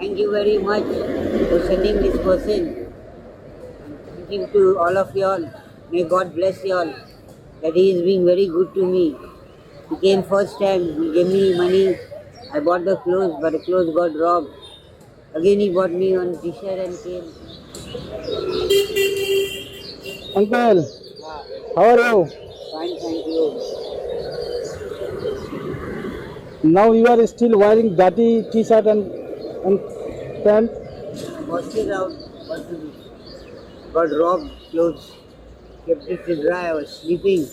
Thank you very much for sending this person. Thank you to all of you all. May God bless you all. That he is being very good to me. He came first time, he gave me money. I bought the clothes, but the clothes got robbed. Again he bought me one t-shirt and came. Uncle, how are you? Fine, thank you. Now you are still wearing dirty t-shirt and and pant. Busted out, what to? Got robbed clothes. Kept it to dry, I was sleeping.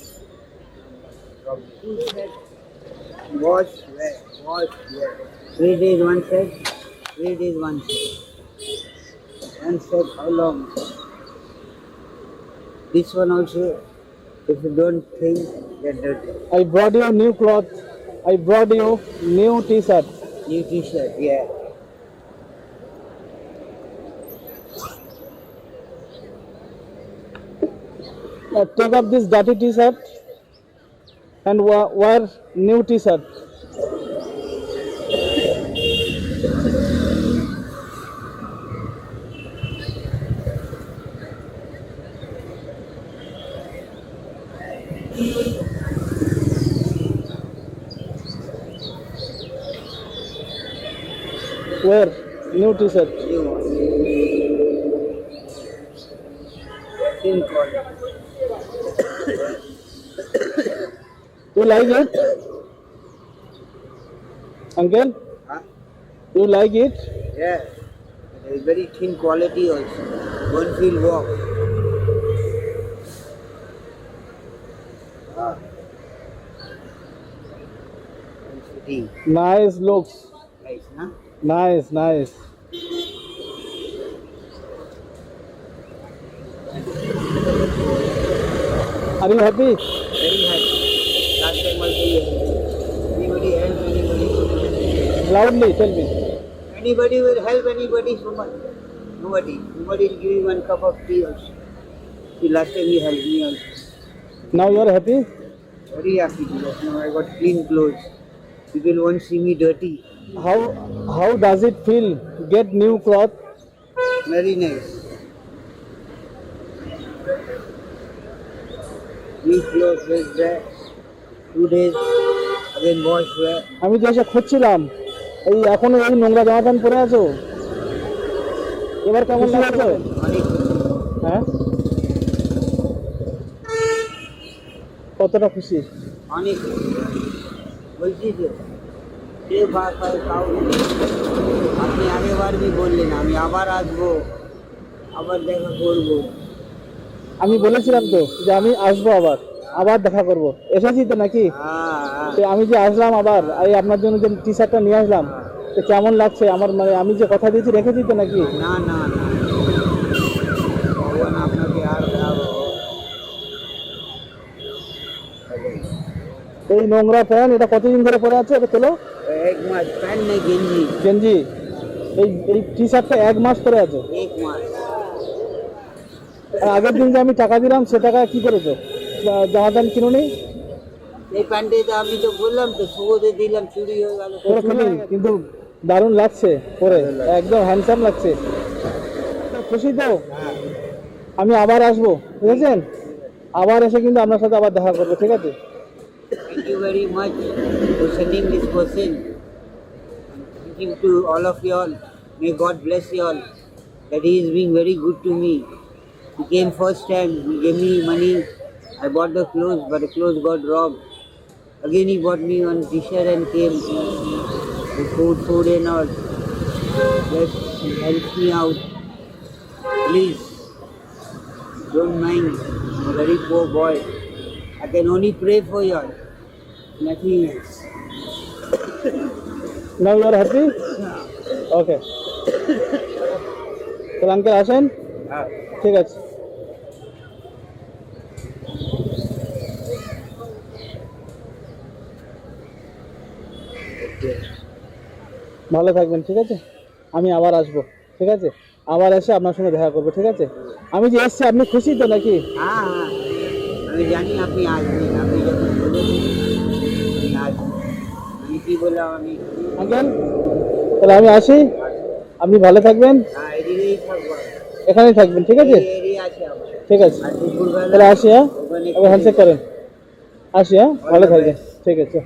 Two sets. Wash, wear, wash, wear. Three days one set, three days one set. One set, how long? This one also, if you don't think, get dirty. I brought you new cloth. I brought you new t-shirt. New t-shirt, yeah. Take up this dirty t-shirt and wear new t-shirt. Wear new t-shirt. New You like it? Uncle, Huh? you like it? Yeah, it is very thin quality also. One feel walk. Ah. Nice looks. Nice, huh? Nice, nice. Are you happy? Very happy. Anybody help anybody? Loudly, tell me. Anybody will help anybody so much. Nobody. Nobody will give you one cup of tea also. See, last time you helped me also. Now you are happy? Very happy because now I got clean clothes. People won't see me dirty. How how does it feel? Get new cloth. Very nice. New clothes, fresh dress. Two days, again wash, wear. আমি যে এসে খুঁজছিলাম এই এখনও এই নোংরা জামা pant পরে আছো? এবার কেমন লাগছে? অনেক হ্যাঁ? কতটা খুশি? অনেক বলছি তো সে আপনি আগেবার বি বললেন? আমি আবার আসব আবার দেখা করব। আমি বলেছিলাম তো যে আমি আসব আবার। আবার দেখা করব। এসেছি তো নাকি? হ্যাঁ হ্যাঁ। আমি যে আসলাম আবার এই আপনার জন্য যে টি শার্টটা নিয়ে আসলাম তো কেমন লাগছে? আমার মানে আমি যে কথা দিয়েছি রেখেছি তো নাকি? না না না। এই নোংরা প্যান্ট এটা কতদিন ধরে পরে আছে? এটা তোলো। এক মাস প্যান্ট নেই গেঞ্জি। গেঞ্জি। এই এই টি শার্টটা এক মাস পরে আছে। এক মাস। আগের দিন যে আমি টাকা দিলাম সে টাকা কি করেছ? দাওয়া দেন কিনো নেই? এই প্যান্টটি আমি তো বললাম তো সুগোতে দিলাম চুরি হয়ে গেল। কিন্তু দারুণ লাগছে পরে একদম হ্যান্ডসাম লাগছে। খুশি তো? আমি আবার আসব বুঝেছেন? আবার এসে কিন্তু আপনার সাথে আবার দেখা করব ঠিক আছে? Thank you very much to all of you all may God bless you all that is being very good to me game first time game money I bought the clothes, but the clothes got robbed. Again he bought me one t-shirt and came with food, food and all. Just help me out. Please. Don't mind. I'm a very poor boy. I can only pray for you all. Nothing else. Now you are happy okay তাহলে uncle আসেন ঠিক আছে ভালো থাকবেন ঠিক আছে? আমি আবার আসব ঠিক আছে? আবার এসে আপনার সঙ্গে দেখা করব ঠিক আছে? আমি যে এসছি আপনি খুশি তো নাকি? হ্যাঁ হ্যাঁ। আমি জানি আপনি আসবেন আপনি যখন বলেছেন আমি আসব। আমি কি বললাম আমি তাহলে আমি আসি। আপনি ভালো থাকবেন। হ্যাঁ এখানেই থাকবেন ঠিক আছে? ঠিক আছে। তাহলে আসি হ্যাঁ? হ্যান্ডশেক করেন। আসি হ্যাঁ? ভালো থাকবেন ঠিক আছে।